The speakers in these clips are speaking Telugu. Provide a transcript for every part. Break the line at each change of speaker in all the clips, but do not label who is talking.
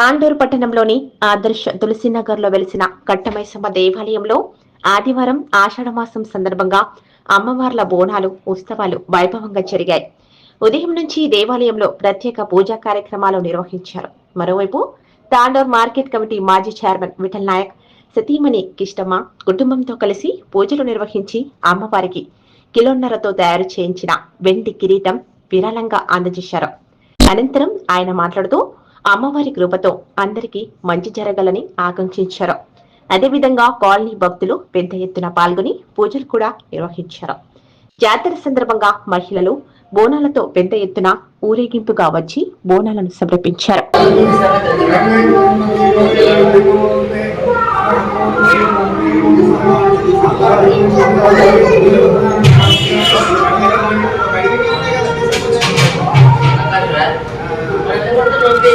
తాండూరు పట్టణంలోని ఆదర్శ తులసినగర్లో వెలిసిన కట్టమైసమ్మ దేవాలయంలో ఆదివారం ఆషాఢమాసం సందర్భంగా అమ్మవార్ల బోనాలు ఉత్సవాలు వైభవంగా జరిగాయి. ఉదయం నుంచి దేవాలయంలో ప్రత్యేక పూజా కార్యక్రమాలు నిర్వహించారు. మరోవైపు తాండూర్ మార్కెట్ కమిటీ మాజీ చైర్మన్ విఠల్ నాయక్ సతీమణి కిష్టమ్మ కుటుంబంతో కలిసి పూజలు నిర్వహించి అమ్మవారికి కిలోన్నరతో తయారు చేయించిన వెండి కిరీటం విరాళంగా అందజేశారు. అనంతరం ఆయన మాట్లాడుతూ అమ్మవారి కృపతో అందరికీ మంచి జరగాలని ఆకాంక్షించారు. అదేవిధంగా కాలనీ భక్తులు పెద్ద ఎత్తున పాల్గొని పూజలు కూడా నిర్వహించారు. జాతర సందర్భంగా మహిళలు బోనాలతో పెద్ద ఎత్తున ఊరేగింపుగా వచ్చి బోనాలను సమర్పించారు.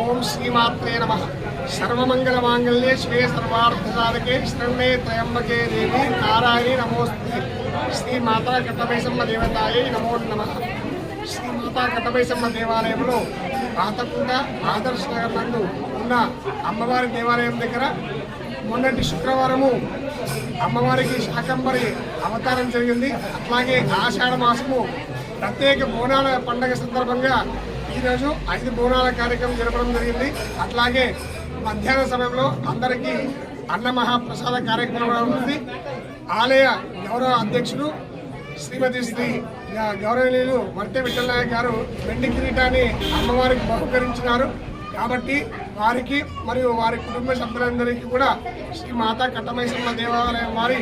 ఓం శ్రీమాత్రే నమ. సర్వమంగళ మాంగళ్యే శివే సర్వార్థ సాధకే త్రయంబకే దేవి నారాయణి నమోస్తే. శ్రీ మాతా కట్టమైసమ్మ దేవతాయే నమో నమ. శ్రీ మాతా కట్టమైసమ్మ దేవాలయంలో రాతకుండ ఆదర్శ నగర్ నందు ఉన్న అమ్మవారి దేవాలయం దగ్గర మొన్నటి శుక్రవారము అమ్మవారికి శాకంబరి అవతారం జరిగింది. అట్లాగే ఆషాఢ మాసము ప్రత్యేక బోనాల పండగ సందర్భంగా ఈరోజు ఐదు బోనాల కార్యక్రమం జరపడం జరిగింది. అట్లాగే మధ్యాహ్న సమయంలో అందరికీ అన్న మహాప్రసాద కార్యక్రమం కూడా ఉంది. ఆలయ గౌరవ అధ్యక్షుడు శ్రీమతి శ్రీ గౌరవనీయులు వర్తె విఠలనాయ గారు వెండి కిరీటాన్ని అమ్మవారికి బహుకరించినారు. కాబట్టి వారికి మరియు వారి కుటుంబ సభ్యులందరికీ కూడా శ్రీ మాతా కట్టమైసమ్మ దేవాలయం వారి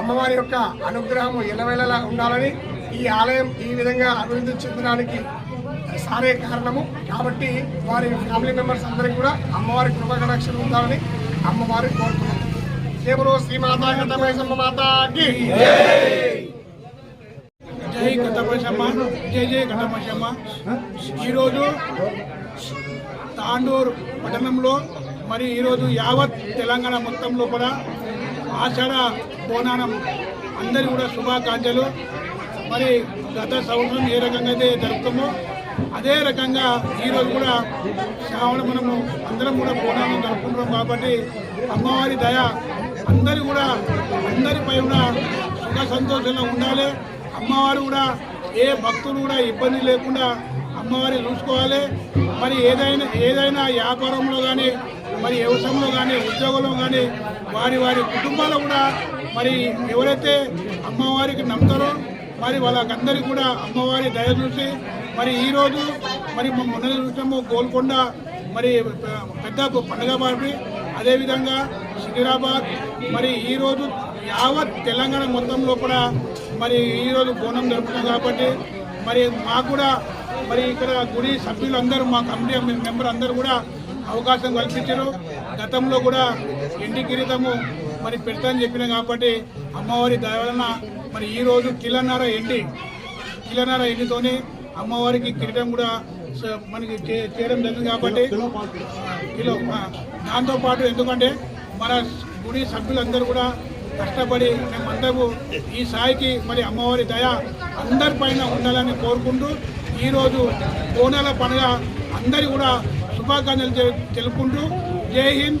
అమ్మవారి యొక్క అనుగ్రహము ఎల్లవేళలా ఉండాలని ఈ ఆలయం ఈ విధంగా అభివృద్ధి చెందడానికి సారే కారణము. కాబట్టి వారి ఫ్యామిలీ మెంబర్స్ అందరికీ కూడా అమ్మవారి కృప కనెక్షన్ ఉండాలని అమ్మవారి కోరుతున్నాం. దేవుడు శ్రీ మాతా కట్టమైసమ్మ మాతాకి.
జై కథమశమ్మ జై జై కథమశమ్మ ఈరోజు తాండూరు పట్టణంలో మరి ఈరోజు యావత్ తెలంగాణ మొత్తం లోపల ఆషాఢ బోనానం అందరి కూడా శుభాకాంక్షలు. మరి గత సంవత్సరం ఏ రకంగా అయితే జరుపుతామో అదే రకంగా ఈరోజు కూడా శ్రావణ మనము అందరం కూడా బోనాలను జరుపుకుంటున్నాం కాబట్టి అమ్మవారి దయ అందరి కూడా అందరిపై కూడా సుఖ సంతోషంగా ఉండాలి. అమ్మవారు కూడా ఏ భక్తులు కూడా ఇబ్బంది లేకుండా అమ్మవారి చూసుకోవాలి. మరి ఏదైనా ఏదైనా వ్యాపారంలో కానీ మరి వ్యవసాయంలో కానీ ఉద్యోగంలో కానీ వారి వారి కుటుంబాలు కూడా మరి ఎవరైతే అమ్మవారికి నమ్ముతారో మరి వాళ్ళకందరికీ కూడా అమ్మవారి దయ చూసి మరి ఈరోజు మరి మొన్న చూసాము గోల్కొండ మరి పెద్ద పండుగ పార్టీ. అదేవిధంగా సికింద్రాబాద్. మరి ఈరోజు యావత్ తెలంగాణ మొత్తంలో కూడా మరి ఈరోజు బోనం జరుపుతుంది కాబట్టి మరి మాకు కూడా మరి ఇక్కడ గుడి సభ్యులందరూ మా కమిటీ మెంబర్ అందరూ కూడా అవకాశం కల్పించారు. గతంలో కూడా ఎండి కిరీటము మరి పెడతానని చెప్పిన కాబట్టి అమ్మవారి దయ వలన మరి ఈరోజు కిలన్నర ఎండి కిలన్నర ఎండితోనే అమ్మవారికి కిరీటం కూడా మనకి చేయడం జరిగింది కాబట్టి కిలో దాంతోపాటు ఎందుకంటే మన గుడి సభ్యులందరూ కూడా కష్టపడి మేమందరూ ఈ సాయికి మరి అమ్మవారి దయ అందరిపైన ఉండాలని కోరుకుంటూ ఈరోజు బోనాల పండుగ అందరి కూడా శుభాకాంక్షలు తెలుపుకుంటూ జై హింద్.